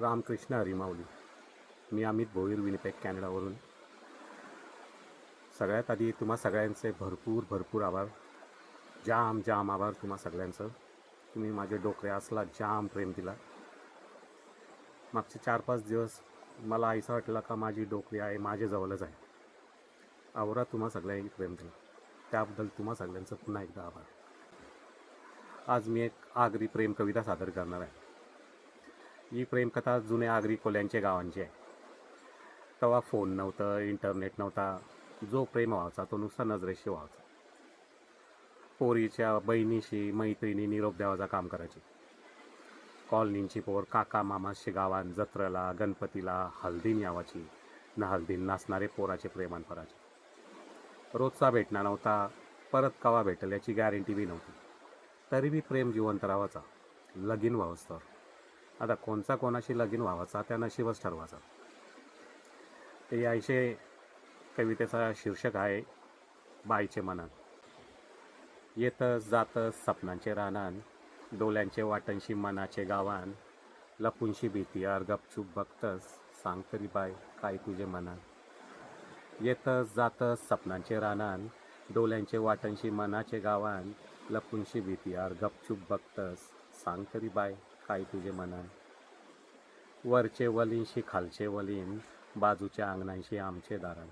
रामकृष्ण हरिमाऊली. मी अमित भोईर विनिपेग कॅनडावरून. सगळ्यात आधी तुम्हा सगळ्यांचे भरपूर भरपूर आभार. जाम जाम आभार तुम्हा सगळ्यांचं. तुम्ही माझे डोकरे असला जाम प्रेम दिला. मागचे चार पाच दिवस मला असं वाटलं का माझी डोकरी आहे माझ्याजवळच आहे. आवरा तुम्हा सगळ्यांनी प्रेम दिला. त्याबद्दल तुम्हा सगळ्यांचं पुन्हा एकदा आभार. आज मी एक आगरी प्रेम कविता सादर करणार आहे. ही प्रेमकथा जुन्या आगरी कोल्यांच्या गावांची आहे. तेव्हा फोन नव्हतं इंटरनेट नव्हता. जो प्रेम व्हायचा तो नुसता नजरेशी व्हायचा. पोरीच्या बहिणीशी मैत्रिणी निरोप देवाचं काम करायची. कॉलनींची पोर काका मामाशी गावान जत्रेला गणपतीला हल्दीन यावाची. न हल्दीन नाचणारे पोराचे प्रेमान करायचे. रोजचा भेटणार नव्हता परत कवा भेटेल याची गॅरंटी बी नव्हती. तरी बी प्रेम जिवंत राहायचा. लगीन व्हावंच तर. आता कोणचा कोणाशी लगीन व्हावाचा त्या नशीबच ठरवायचा. ते यायचे कवितेचा शीर्षक आहे बाईचे मनन. येतच जातच सपनांचे रानान डोल्यांचे वाटणशी मनाचे गावान. लपूनशी भीती आर गपचूप बघतस सांग तरी बाय काय तुझे मनात येतच जातच सपनांचे रानान डोल्यांचे वाटणशी मनाचे गावान. लपूनशी भीती आर गपचूप बघतस सांग तरी बाय काय तुझे मनान. वरचे वलींशी खालचे वलीन बाजूच्या अंगणांशी आमचे दारान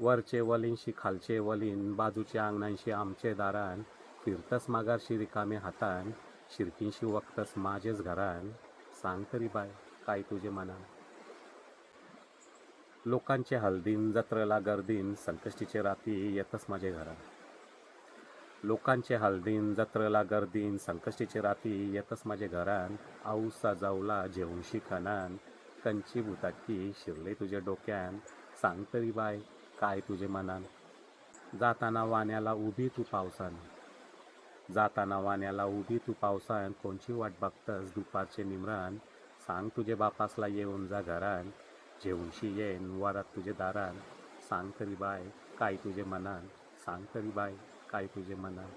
वरचे वलींशी खालचे वलीन बाजूच्या अंगणांशी आमचे दारान फिरतस मागारशी रिकामे हातान शिरकींशी वक्तस माझेच घरान. सांग तरी बाय काय तुझे मनान? लोकांचे हल्दीन जत्रेला गर्दीन संकष्टीचे राती येतच माझे घरान. लोकांचे हल्दीन जत्रेला गर्दीन संकष्टीचे राती येतच माझे घरान आऊसा जावला जेवणशी खनान कंची भुताकी शिरले तुझे डोक्यान सांग तरी बाय काय तुझे मनान जाताना वाण्याला उभी तू पावसान जाताना वाण्याला उभी तू पावसान कोणची वाट बघतस दुपारचे निमरान सांग तुझे बापासला येऊन जा घरान जेवणशी येन वरात तुझे दारान सांग तरी बाय काय तुझे मनान सांग तरी बाय. काय तुझे मनान